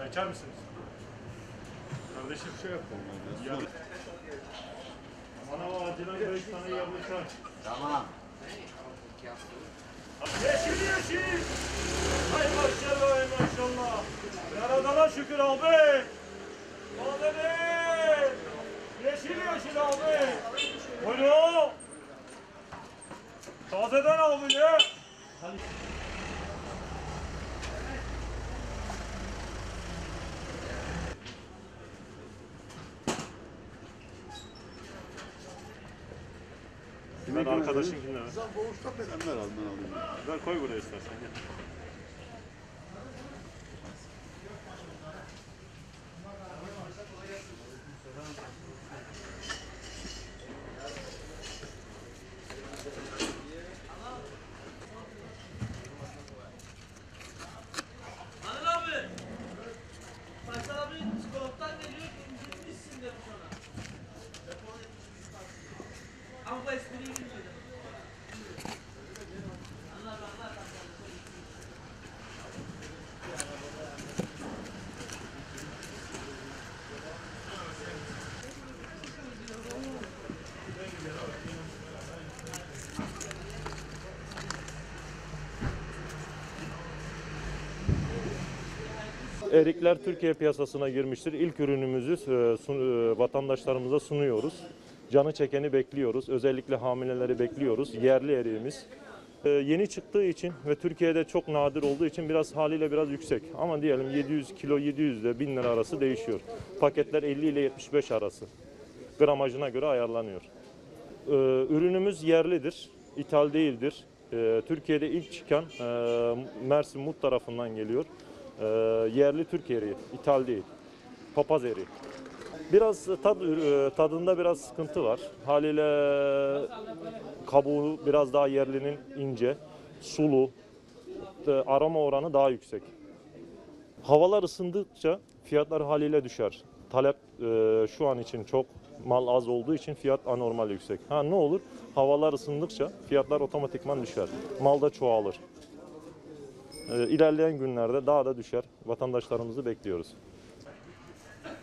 Çay içer misiniz? Kardeşim. Şey yapalım Ya. Bana acilen beş tane yavru çay. Tamam. Yeşil yeşil. Hay maşallah hay maşallah. Yaradana şükür abi. Madeni. Yeşil yeşil abi. Buyurun. Tazeden abi ne? Ben arkadaşınkinden. Sen boğuşta ben ver al ben alayım. Ver koy buraya istersen. Gel. Erikler Türkiye piyasasına girmiştir. İlk ürünümüzü e, e, vatandaşlarımıza sunuyoruz. Canı çekeni bekliyoruz. Özellikle hamileleri bekliyoruz. Yerli eriğimiz. E, Yeni çıktığı için ve Türkiye'de çok nadir olduğu için biraz haliyle biraz yüksek. Ama diyelim 700 kilo 700 ile 1000 lira arası değişiyor. Paketler 50 ile 75 arası. Gramajına göre ayarlanıyor. Ürünümüz yerlidir, ithal değildir. Türkiye'de ilk çıkan Mersin Mut tarafından geliyor. E, Yerli Türk eriği, ithal değil. Papaz eriği. Biraz tad, e, tadında biraz sıkıntı var. Haliyle kabuğu biraz daha yerlinin ince, sulu, e, aroma oranı daha yüksek. Havalar ısındıkça fiyatlar haliyle düşer. Talep e, şu an için çok, mal az olduğu için fiyat anormal yüksek. Ha ne olur? Havalar ısındıkça fiyatlar otomatikman düşer. Mal da çoğalır. E, ilerleyen günlerde daha da düşer. Vatandaşlarımızı bekliyoruz.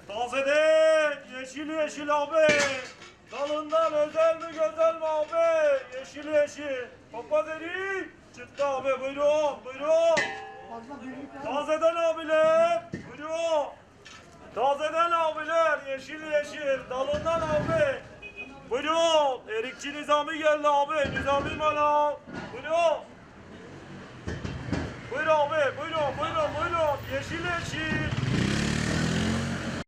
Tazede yeşil yeşil abi. Dalından özel mi güzel mi abi? Yeşil yeşil. Papaz eriği çıktı abi buyurun buyurun. Tazeden abiler. Buyurun. Tazeden abiler. Yeşil yeşil. Dalından abi. Buyurun. Erikçi Nizami geldi abi. Nizami mala. Buyurun. Yeşil yeşil.